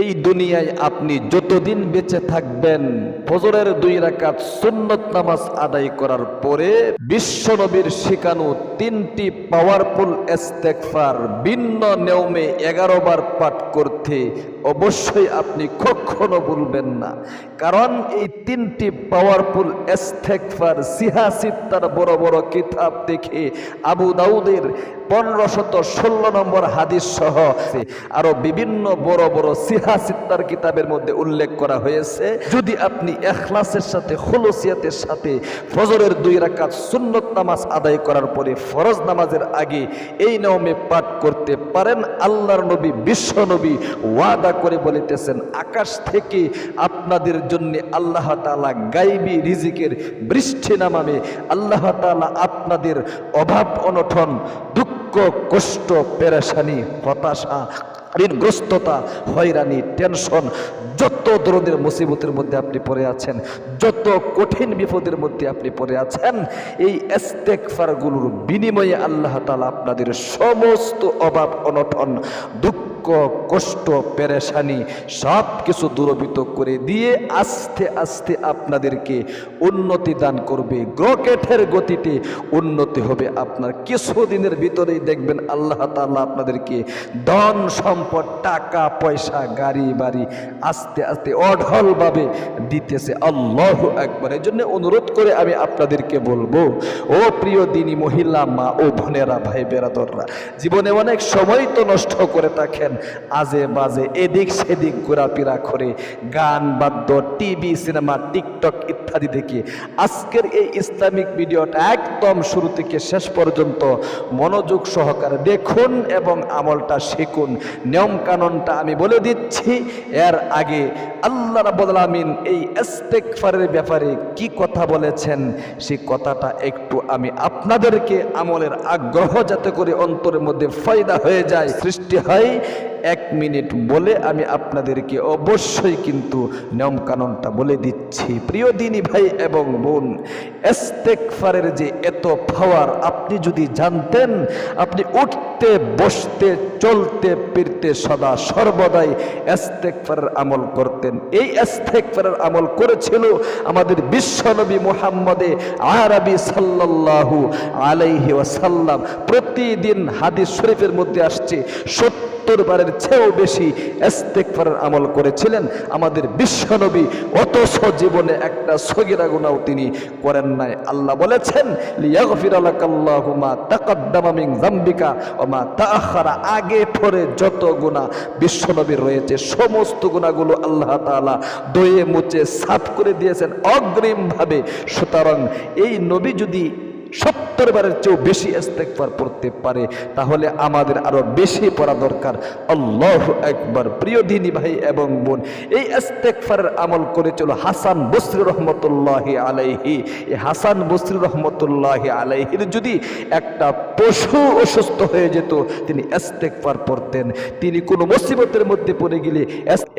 এই দুনিয়ায় আপনি যতদিন বেঁচে থাকবেন, ফজরের দুই রাকাত সুন্নত নামাজ আদায় করার পরে বিশ্বনবীর শিখানো তিনটি পাওয়ারফুল ইস্তেগফার ভিন্ন নিয়মে এগারো বার পাঠ করতে অবশ্যই আপনি কখনো ভুলবেন না। কারণ এই তিনটি পাওয়ারফুল ইস্তেগফার সিহাসিত্তার বড় বড় কিতাব দেখে আবু দাউদের পনেরো শত ষোলো নম্বর হাদিস সহ আরও বিভিন্ন বড় বড় সিহাসিত্তার কিতাবের মধ্যে উল্লেখ করা হয়েছে। যদি আপনি এখলাসের সাথে, খলসিয়াতের সাথে ফজরের দুই রাকাত সুন্নত নামাজ আদায় করার পরে ফরজ নামাজের আগে এই নিয়মে পাঠ করতে পারেন, আল্লাহর নবী, বিশ্ব নবী ওয়াদা করে বলিতেছেন, আকাশ থেকে আপনাদের জন্য আল্লাহ তাআলা গাইবি রিজিকের বৃষ্টি নামাবে, আল্লাহ তাআলা আপনাদের অভাব অনটন, দুঃখ কষ্ট, পেরেশানি, হতাশা ঋণগ্রস্ততা হয়রানি, টেনশন, যত ধরনের মুসিবতের মধ্যে আপনি পড়ে আছেন, যত কঠিন বিপদের মধ্যে আপনি পড়ে আছেন, এই এস্তেকফারগুলোর বিনিময়ে আল্লাহ তালা আপনাদের সমস্ত অভাব, অনটন, দুঃখ কষ্ট, পেরেশানি সব কিছু দূরবিত করে দিয়ে আস্তে আস্তে আপনাদেরকে উন্নতি দান করবে। গ্রকেটের গতিতে উন্নতি হবে আপনার। কিছুদিনের ভিতরেই দেখবেন আল্লাহ তাআলা আপনাদেরকে ধন সম্পদ, টাকা, পয়সা, গাড়ি, বাড়ি আস্তে আস্তে অঢলভাবে দিতেছে। আল্লাহ একবার এই জন্য অনুরোধ করে আমি আপনাদেরকে বলব, ও প্রিয় দিনী মহিলা, মা ও বোনেরা ভাই বেরাদররা জীবনে অনেক সময় তো নষ্ট করে থাকেন। আজে বাজে, এদিক সেদিক ঘোরাফেরা করে, গান, বাদ্য, টিভি, সিনেমা, টিকটক ইত্যাদি দেখে। আজকের এই ইসলামিক ভিডিওটা একদম শুরু থেকে শেষ পর্যন্ত মনোযোগ সহকারে দেখুন এবং আমলটা শিখুন। নিয়মকানুনটা আমি বলে দিচ্ছি, এর আগে আল্লাহ আমিন এই ইস্তেগফারের ব্যাপারে কি কথা বলেছেন, সেই কথাটা একটু আমি আপনাদেরকে আমলের আগ্রহ যাতে করে অন্তরের মধ্যে ফায়দা হয়ে যায়, সৃষ্টি হয় এক মিনিট বলে আমি আপনাদেরকে অবশ্যই কিন্তু নিয়ম কানুনটা বলে দিচ্ছি। প্রিয় দিনী ভাই এবং বোন এস্তেকফারের যে এত পাওয়ার আপনি যদি জানতেন, আপনি উঠতে, বসতে, চলতে, ফিরতে সদা সর্বদাই এস্তেকফারের আমল করতেন। এই এস্তেকফারের আমল করেছিল আমাদের বিশ্বনবী মুহাম্মদে আরবি সাল্লাল্লাহু আলাইহি ওয়াসাল্লাম। প্রতিদিন হাদিস শরীফের মধ্যে আসছে সত্য সত্তর বারের চেয়েও বেশি এস্তেকফারের আমল করেছিলেন। আমাদের বিশ্বনবী অথচ জীবনে একটা সগিরা গুণাও তিনি করেন নাই। আল্লাহ বলেছেন আগে পরে যত গুনাহ বিশ্বনবীর রয়েছে, সমস্ত গুণাগুলো আল্লাহ তাআলা দয়ে মুছে সাফ করে দিয়েছেন অগ্রিমভাবে। সুতরাং এই নবী যদি সত্তর বারের চেয়েও বেশি ইস্তেগফার পড়তে পারে, তাহলে আমাদের আরও বেশি পড়া দরকার। আল্লাহ একবার প্রিয় দিনী ভাই এবং বোন, এই ইস্তেগফারের আমল করেছিল হাসান বসরি রহমতুল্লাহ আলাইহি। এই হাসান বসরি রহমতুল্লাহ আলাইহির যদি একটা পশু অসুস্থ হয়ে যেত, তিনি ইস্তেগফার পড়তেন। তিনি কোনো মুসিবতের মধ্যে পড়ে গেলে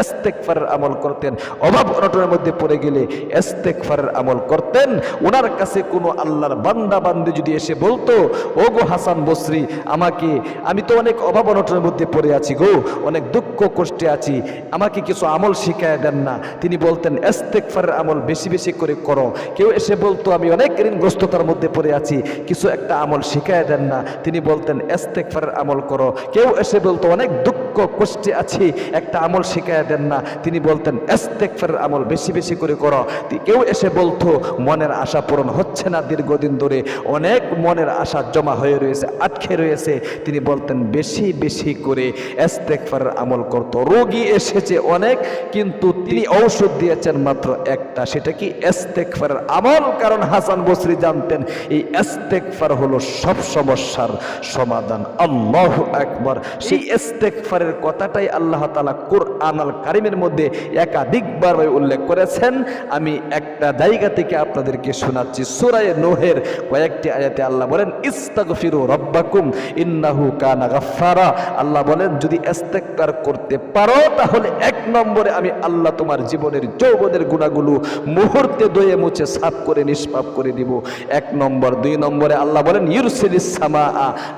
ইস্তেগফারের আমল করতেন। অভাব অনটনের মধ্যে পড়ে গেলে ইস্তেগফারের আমল করতেন। ওনার কাছে কোনো আল্লাহর বান্দা বান্দি যদি এসে বলতো ও গো হাসান বসরি, আমাকে, আমি তো অনেক অভাব অনটনের মধ্যে পড়ে আছি গো, অনেক দুঃখ কষ্টে আছি, আমাকে কিছু আমল শিখায় দেন না। তিনি বলতেন এস্তেকফারের আমল বেশি বেশি করে করো। কেউ এসে বলতো, আমি অনেক ঋণগ্রস্ততার মধ্যে পড়ে আছি, কিছু একটা আমল শিখায় দেন না। তিনি বলতেন এস্তেকফারের আমল করো। কেউ এসে বলতো, অনেক দুঃখ কষ্টে আছি, একটা আমল শিখায় দেন না। তিনি বলতেন এস্তেকফারের আমল বেশি বেশি করে করো। কেউ এসে বলতো, মনের আশা পূরণ হচ্ছে না দীর্ঘদিন ধরে। অনেক মনের আশা জমা হয়ে রয়েছে, আটকে রয়েছে। তিনি বলতেন, বেশি বেশি করে এস্তেকফারের আমল করত। রোগী এসেছে অনেক, কিন্তু তিনি ঔষধ দিয়েছেন মাত্র একটা। সেটা কি এস্তেকফারের আমল? কারণ হাসান বসরি জানতেন, এই এস্তেকফার হলো সব সমস্যার সমাধান। আল্লাহ একবার সেই এস্তেকফারের কথাটাই আল্লাহ তালা কোরআন আল কারিমের মধ্যে একাধিকবার উল্লেখ করেছেন। আমি একটা জায়গা থেকে আপনাদেরকে শোনাচ্ছি। সুরায় নোহের কয়েকটি আয়াতে আল্লাহ বলেন, ইস্তাগফিরু রব্বাকুম ইন্নাহু কানা গাফফারা। আল্লাহ বলেন, যদি ইস্তেগফার করতে পারো, তাহলে এক নম্বরে আমি আল্লাহ তোমার জীবনের যৌবনের গুণাগুলো মুহূর্তে দয়ে মুছে সাফ করে, নিষ্পাপ করে দিব। এক নম্বর। দুই নম্বরে আল্লাহ বলেন, ইউরসিলিস সামা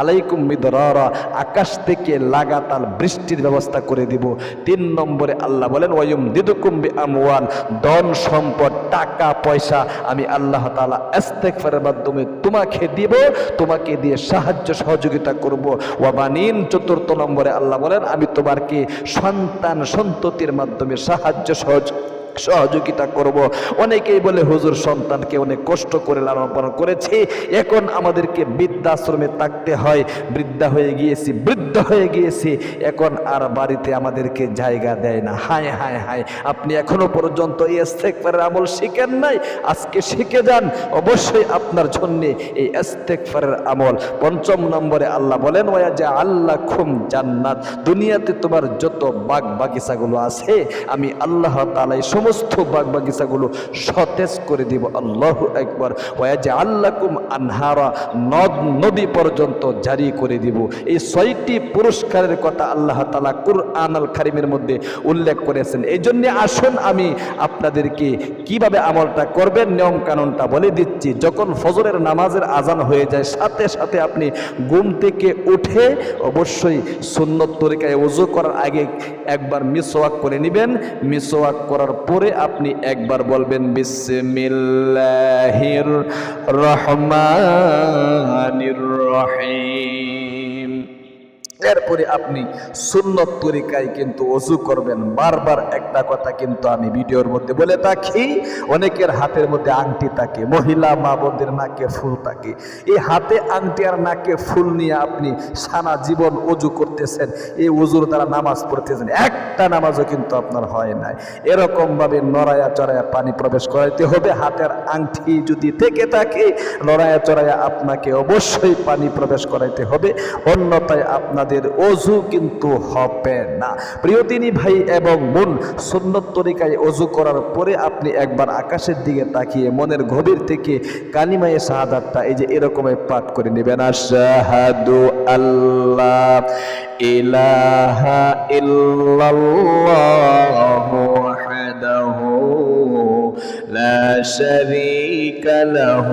আলাইকুম মিদরারা। আকাশ থেকে লাগাতার বৃষ্টির ব্যবস্থা করে দিব। তিন নম্বরে আল্লাহ বলেন ওয়ুম দিদুকুম বি আমওয়াল ধন সম্পদ, টাকা, পয়সা আমি আল্লাহ তাআলা ইস্তেগফারের মাধ্যমে তোমাকে দিব, তোমাকে দিয়ে সাহায্য সহযোগিতা করব। ওয়াবানিন চতুর্থ নম্বরে আল্লাহ বলেন, আমি তোমারকে সন্তান সন্ততির মাধ্যমে সাহায্য সহজ সহযোগিতা করব। অনেকেই বলে, হুজুর, সন্তানকে অনেক কষ্ট করে লালন পালন করেছি। এখন আমাদেরকে বৃদ্ধাশ্রমে থাকতে হয়। বৃদ্ধা হয়ে গিয়েছি, বৃদ্ধ হয়ে গিয়েছি। এখন আর বাড়িতে আমাদেরকে জায়গা দেয় না। হায় হায় হায়, আপনি এখনও পর্যন্ত এই ইস্তেকফারের আমল শিখেন নাই? আজকে শিখে যান। অবশ্যই আপনার জন্যে এই ইস্তেকফারের আমল। পঞ্চম নম্বরে আল্লাহ বলেন, ওয়া যে আল্লাহ খুম জান্নাত। দুনিয়াতে তোমার যত বাগ বাগিচাগুলো আছে, আমি আল্লাহ তালাই এই সমস্ত বাগ বাগিচাগুলো সতেজ করে দিব। আল্লাহ একবার যে আল্লাকুম আনহারা, নদ, নদী পর্যন্ত জারি করে দিব। এই ছয়টি পুরস্কারের কথা আল্লাহ তাআলা কুরআন আল কারিমের মধ্যে উল্লেখ করেছেন। এই জন্য আসুন আমি আপনাদেরকে কীভাবে আমলটা করবেন নিয়ম কানুনটা বলে দিচ্ছি। যখন ফজরের নামাজের আজান হয়ে যায়, সাথে সাথে আপনি ঘুম থেকে উঠে অবশ্যই সুন্নত তরিকায় ওযু করার আগে একবার মিসওয়াক করে নেবেন। মিসওয়াক করার পরে আপনি একবার বলবেন বিসমিল্লাহির রহমানির রহিম। এরপরে আপনি সুন্নত তরিকায় কিন্তু অজু করবেন। বারবার একটা কথা কিন্তু আমি ভিডিওর মধ্যে বলে থাকি, অনেকের হাতের মধ্যে আংটি থাকে, মহিলা মা বোনদের নাকে ফুল থাকে। এই হাতে আংটি আর নাকে ফুল নিয়ে আপনি সারা জীবন অজু করতেছেন, এই অজুর দ্বারা নামাজ পড়তেছেন, একটা নামাজও কিন্তু আপনার হয় নাই। এরকমভাবে নড়ায়া চড়ায়া পানি প্রবেশ করাইতে হবে, হাতের আংটি যদি থেকে থাকে নড়ায়া চড়ায়া আপনাকে অবশ্যই পানি প্রবেশ করাইতে হবে। অন্যথায় আপনাদের অজু কিন্তু হবে না। প্রিয়দিনী ভাই এবং বোন, সুন্নত তরিকায় অজু করার পরে আপনি একবার আকাশের দিকে তাকিয়ে মনের গভীর থেকে কালিমায়ে শাহাদাতটা এই যে এরকমের পাঠ করে নেবেন। আশাহাদু আল্লাহ ইলাহা ইল্লাল্লাহু ওয়াহদাহু لا شريك له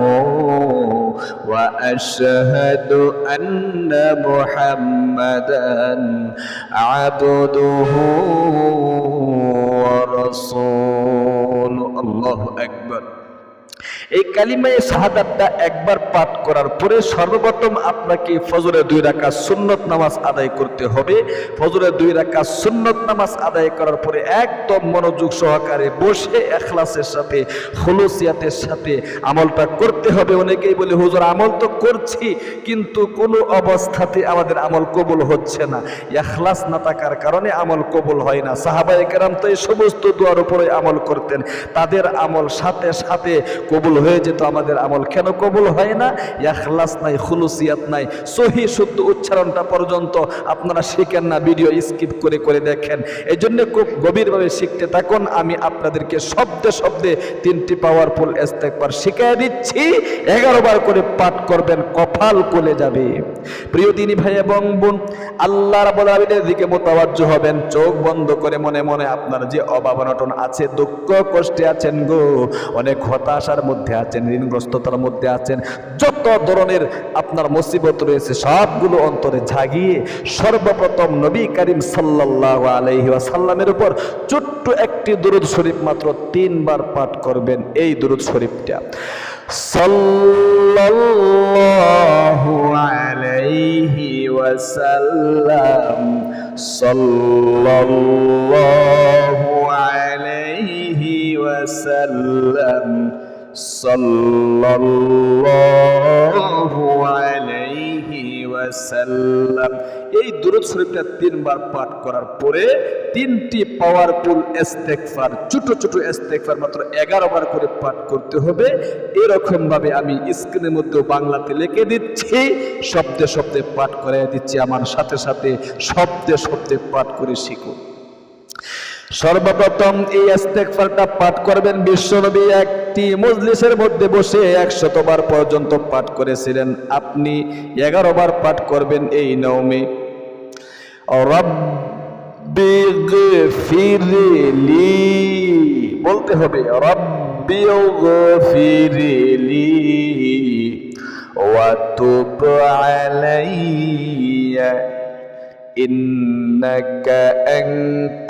وأشهد أن محمدا عبده ورسوله. الله أكبر. এই কালিমায়ে শাহাদাতটা একবার পাঠ করার পরে সর্বপ্রথম আপনাকে ফজরে দুই রাখা সুন্নত নামাজ আদায় করতে হবে। ফজরে দুই রাখা সুন্নত নামাজ আদায় করার পরে একদম মনোযোগ সহকারে বসে এখলাসের সাথে হলুসিয়াতের সাথে আমলটা করতে হবে। অনেকেই বলে, হুজুর, আমল তো করছি, কিন্তু কোনো অবস্থাতে আমাদের আমল কবুল হচ্ছে না। এখলাস না থাকার কারণে আমল কবুল হয় না। সাহাবায়ে কেরাম তো এই সমস্ত দোয়ার উপরে আমল করতেন। তাদের আমল সাথে সাথে কবুল হয়ে যেত আমাদের আমল। কেন কবুল হয় না? এখলাস নাই, খুলুসিয়াত নাই। সহি, শুদ্ধ উচ্চারণটা পর্যন্ত আপনারা শিখেন না, ভিডিও স্কিপ করে করে দেখেন। এই জন্য খুব গভীরভাবে শিখতে থাকুন। আমি আপনাদেরকে শব্দে শব্দে তিনটি পাওয়ারফুল ইস্তেকবার শিখিয়ে দিচ্ছি। এগারো বার করে পাঠ করবেন, কপাল কোলে যাবে। প্রিয় দিনী ভাই এবং বোন, আল্লাহ রাব্বুল আলামিনের দিকে মোতাবাজ্য হবেন। চোখ বন্ধ করে মনে মনে আপনার যে অভাব অনটন আছে, দুঃখ, কষ্টে আছেন গো। অনেক হতাশার মধ্যে আছেন, ঋণগ্রস্ততার মধ্যে আছেন, যত ধরনের আপনার মুসিবত রয়েছে, সবগুলো অন্তরে জাগিয়ে সর্বপ্রথম নবী করিম সাল্লাল্লাহু আলাইহি ওয়াসাল্লামের উপর ছোট্ট একটি দুরুদ শরীফ মাত্র তিনবার পাঠ করবেন এই দুরুদ শরীফটা। সাল্লাল্লাহু আলাইহি ওয়াসাল্লাম, সাল্লাল্লাহু আলাইহি ওয়াসাল্লাম সাল্লাল্লাহু আলাইহি ওয়াসাল্লাম। এই দুরূদ শরীফটা তিনবার পাঠ করার পরে তিনটি পাওয়ারফুল ইস্তেগফার, ছোট ছোট ইস্তেগফার মাত্র 11 বার করে পাঠ করতে হবে। এরকম ভাবে আমি স্ক্রিনের মধ্যে বাংলাতে লিখে দিচ্ছি, শব্দে শব্দে পাঠ করে দিচ্ছি, আমার সাথে সাথে শব্দে শব্দে পাঠ করে শিখুন সর্বপ্রথম এই ইস্তেগফারটা পাঠ করবেন বিশ্বনবী এক একটি মজলিসের মধ্যে বসে একশতবার পর্যন্ত পাঠ করেছিলেন আপনি এগারো বার পাঠ করবেন এই নৌমে রব্বি গফিরলি বলতে হবে রব্বি গফিরলি وتب علي إنك أنت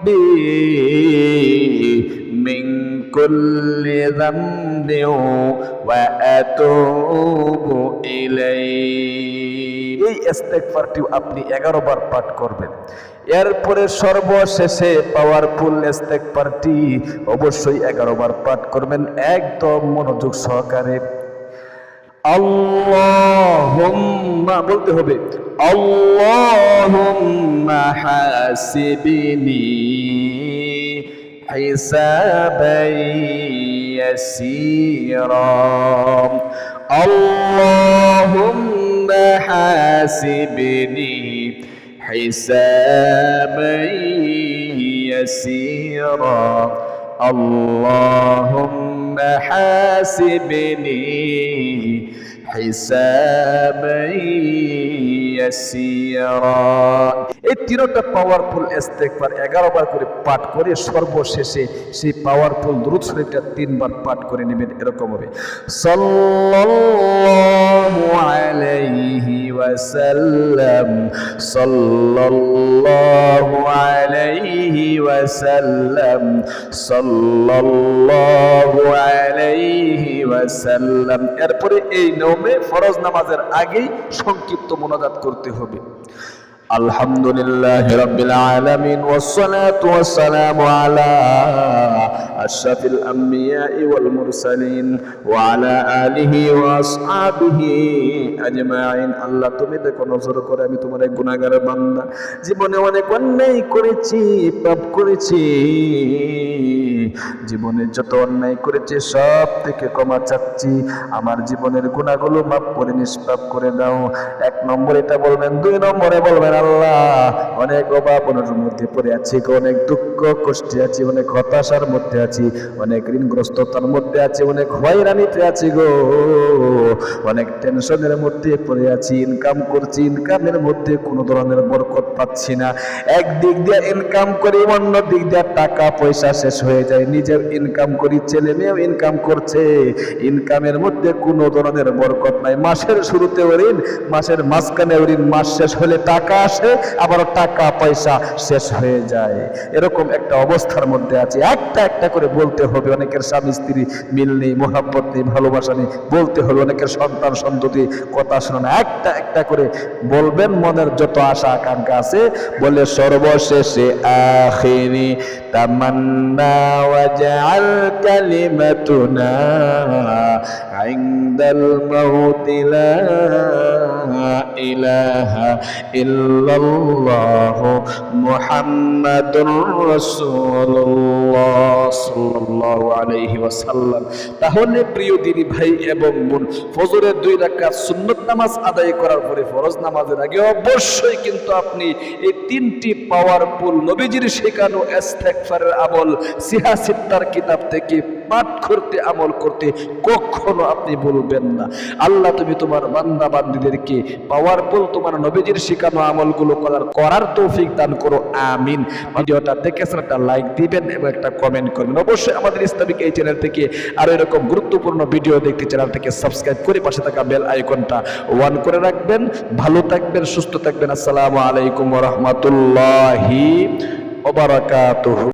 ربي من كل ذنب وأتوب إليه এই ইস্তেগফারটিও আপনি 11 বার পাঠ করবেন এরপরে সর্বশেষে পাওয়ারফুল ইস্তেগফারটি অবশ্যই 11 বার পাঠ করবেন একদম মনোযোগ সহকারে اللهم بلته بي اللهم حاسبني حسابا يسيرا اللهم حاسبني حسابا يسيرا اللهم حاسبني حسابا يسيرا. এই তিনটা পাওয়ারফুল ইস্তেগফার 11 বার করে পাঠ করে সর্বশেষে সেই পাওয়ারফুল দ্রুত শরীফটা তিনবার পাঠ করে নেবেন, এরকম হবে। সাল্লাল্লাহু আলাইহি ওয়াসাল্লাম এরপরে এই নিয়মে ফরজ নামাজের আগেই সংক্ষিপ্ত মোনাজাত করতে হবে। الحمد لله رب العالمين والصلاة والسلام على أشرف الأنبياء والمرسلين وعلى آله وأصحابه أجمعين আল্লাহ তুমি দেখো নজর করে আমি তোমার এক গুণাগার বান্দা জীবনে অনেক অন্যায় করেছি পাপ করেছি জীবনে যত অন্যায় করেছি, সব থেকে ক্ষমা চাচ্ছি। আমার জীবনের গুণাগুলো মাফ করে, নিষ্পাপ করে দাও এক নম্বর এটা বলবেন, দুই নম্বরে বলবেন, আল্লাহ, অনেক অভাবনের মধ্যে পড়ে আছি অনেক দুঃখ কষ্টে আছি, অনেক হতাশার মধ্যে আছি, অনেক ঋণগ্রস্ততার মধ্যে আছি, অনেক হয়রানিতে আছি গো। অনেক টেনশনের মধ্যে পড়ে আছি ইনকাম করছি ইনকামের মধ্যে কোনো ধরনের বরকত পাচ্ছি না। একদিক দিয়ে ইনকাম করি অন্য দিক দিয়ে টাকা পয়সা শেষ হয়ে যায়। নিজের ইনকাম করি, ছেলে মেয়েও ইনকাম করছে। ইনকামের মধ্যে কোনো ধরনের বরকত নাই। মাসের শুরুতে ঋণ, মাসের মাঝখানে ঋণ। মাস শেষ হলে টাকা আসে আবার টাকা, পয়সা শেষ হয়ে যায়। এরকম একটা অবস্থার মধ্যে আছে। একটা একটা করে বলতে হবে। অনেকের স্বামী, স্ত্রী, মিল নেই, মোহাব্বত নেই, ভালোবাসা নেই। বলতে হবে, অনেকের সন্তান, সন্ততি কথা শোনা একটা একটা করে বলবেন, মনের যত আশা, আকাঙ্ক্ষা আছে, বলে সর্বশেষে আখিরি তামান্না واجعل كلمتنا ইল্লাল্লাহ মুহাম্মাদুর রাসূলুল্লাহ সাল্লাল্লাহু আলাইহি ওয়াসাল্লাম তাহলে প্রিয় দিনী ভাই এবং বোন, ফজরের দুই রাকাত সুন্নত নামাজ আদায় করার পরে ফরজ নামাজের আগে অবশ্যই কিন্তু আপনি এই তিনটি পাওয়ারফুল নবীজির শেখানো ইস্তেগফারের আমল সিহা সিত্তার কিতাব থেকে পাঠ করতে, আমল করতে কখনো আপনি বলবেন না। আল্লাহ, তুমি তোমার বান্দা বান্দিদেরকে পাওয়ারফুল তোমার নবীজির শিখানো আমলগুলো করার করার তৌফিক দান করো। আমিন। ভিডিওটা দেখেছেন একটা লাইক দিবেন এবং একটা কমেন্ট করবেন। অবশ্যই আমাদের ইসলামিক এই চ্যানেল থেকে আরও এরকম গুরুত্বপূর্ণ ভিডিও দেখতে চ্যানেল থেকে সাবস্ক্রাইব করে পাশে থাকা বেল আইকনটা ওয়ান করে রাখবেন। ভালো থাকবেন, সুস্থ থাকবেন। আসসালামু আলাইকুম রহমতুল্লাহি ওবারাকাতুহু